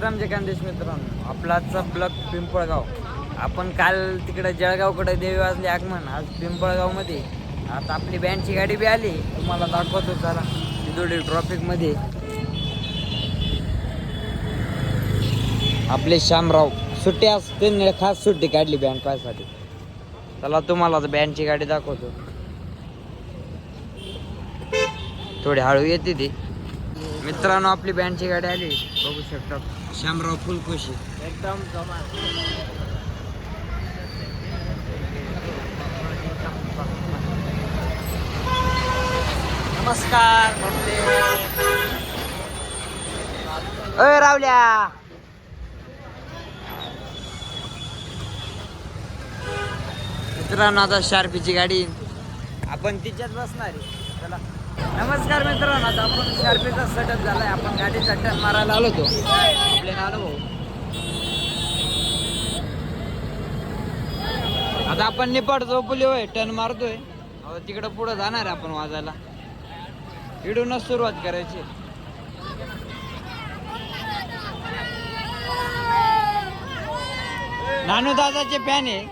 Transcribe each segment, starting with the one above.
जय श्रीराम मित्रांनो आपला आजचा ब्लॉक पिंपळगाव. आपण काल तिकडे जळगावकडे देवी वाजली आगमन आज पिंपळगावमध्ये. आता आपली बँडची गाडी बी आली तुम्हाला दाखवतो चला. तिथोडी ट्रॉफिकमध्ये. आपले श्यामराव सुट्टी आज त्यांनी खास सुट्टी काढली बँड पायसाठी चला तुम्हाला बँडची गाडी दाखवतो. थोडी हळू येते ती. मित्रांनो आपली बँडची गाडी आली बघू शकता. श्यामराव फुलकुशी. एकदम नमस्कार अय रावल्या. मित्रांनो आता शार्पीची गाडी. आपण तिच्यात बसणार आहे. चला. नमस्कार मित्रांनो आता आपण शार्पीचा सेटअप झालाय. आपण गाडीचा टन मारायला आलो होतो. आपले आता आपण निपाट झोपली होय टर्न मारतोय तिकडं पुढं जाणार आहे आपण वाजायला. इडूनच सुरुवात करायची. नानू दादाचे फॅन आहे.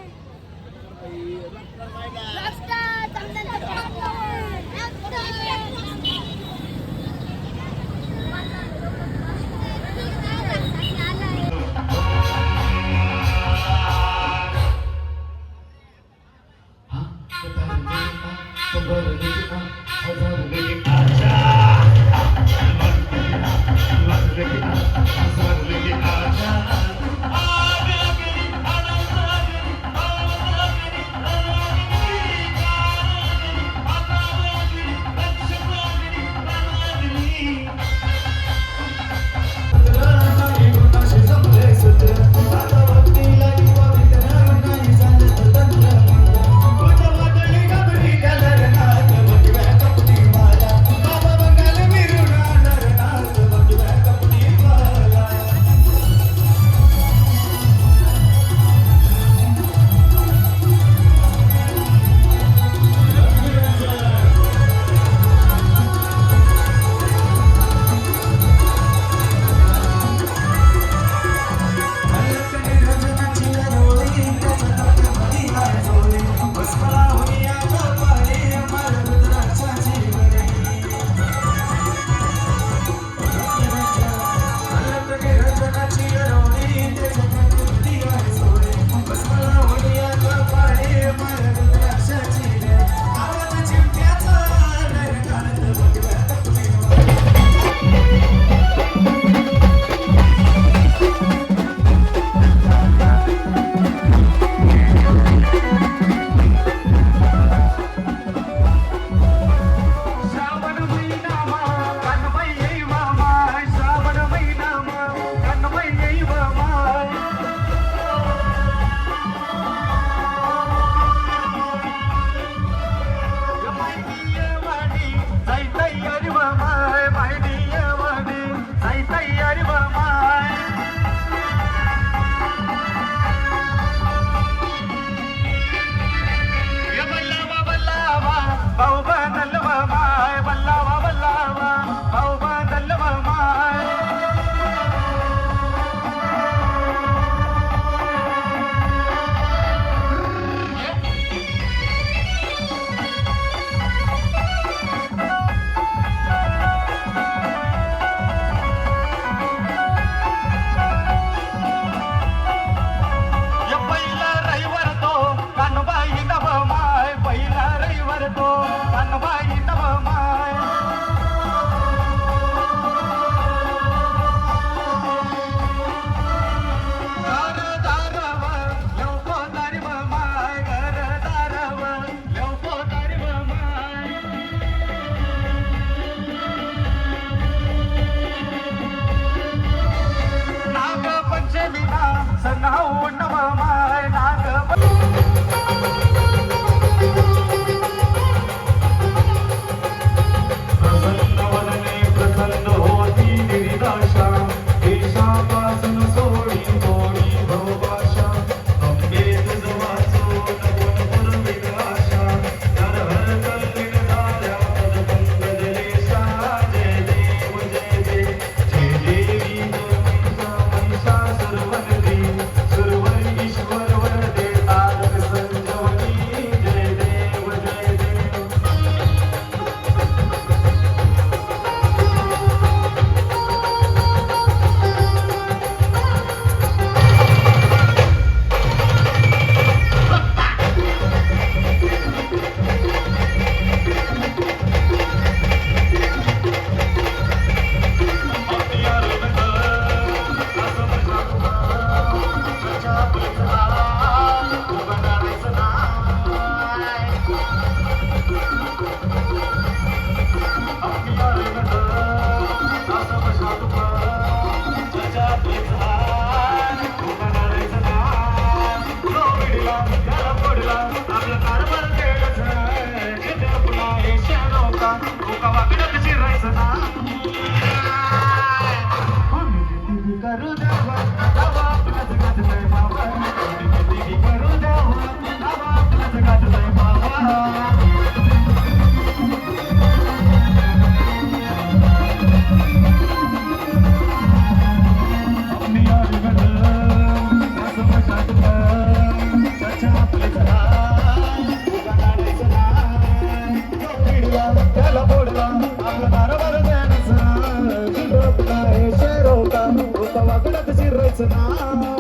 I'm tonight.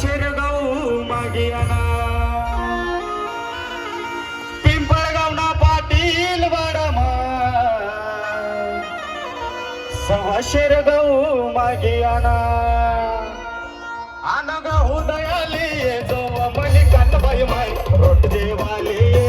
शेरगाव मागियाना पिंपळगाव ना पाटील वाडमा सव्वा शेरगाव मागियाना आनगा उदयाली जो मलिकात बाई माय रोट देवाली.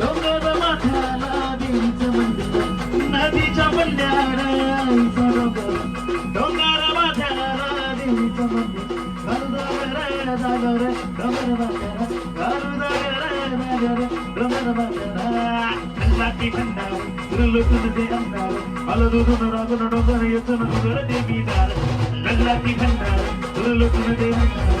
डोंगर माथ्याला देवीचं मंदिर नदीच्या पल्ल्याला डोंगर डोंगर माथ्याला देवीचं मंदिर गरुडागर जागर डोंगर माथ्याला गरुडागर जागर डोंगर माथ्याला थंडाची थंडा लुटून ते अंधार आलं दुधून रागून डोंगर येतून उघड देवी दार लग्नाची थंडा लुटून ते अंधार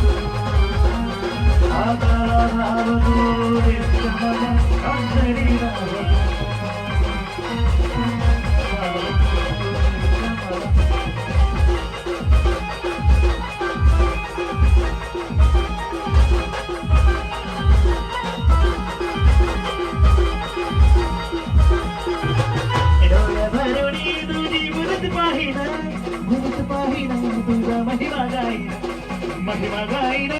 महिमा गाईना महिमा गाईना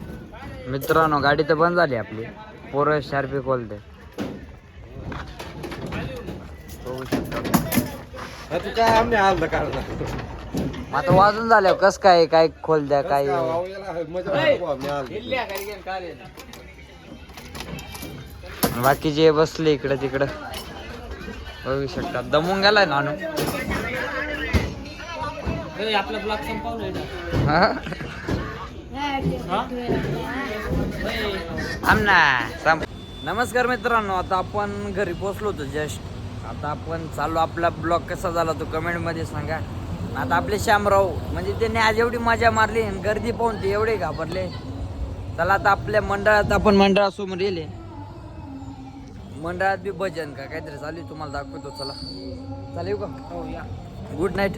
मित्रांनो गाडी तर बंद झाली आपली. पोरं शार्पी खोलते. तू काय आम्ही आलं काढला मग आता वाजून झाल्या कस काय? काय खोल द्या काय बाकीचे बसले इकडं तिकडं बघू शकता. दमून गेलाय नानू. आपला ब्लॉग संपवलं हा? नमस्कार मित्रांनो आता आपण घरी पोचलो होतो जस्ट. आता आपण चाललो आपला ब्लॉग कसा झाला तो कमेंटमध्ये सांगा आता आपले श्यामराव म्हणजे त्यांनी आज एवढी मजा मारली आणि गर्दी पाहून ते एवढे घाबरले. चला आता आपल्या मंडळात आपण मंडळासमोर येले. मंडळात बी भजन का काहीतरी चालू आहे, तुम्हाला दाखवतो चला. चालेल का? हो या गुड नाईट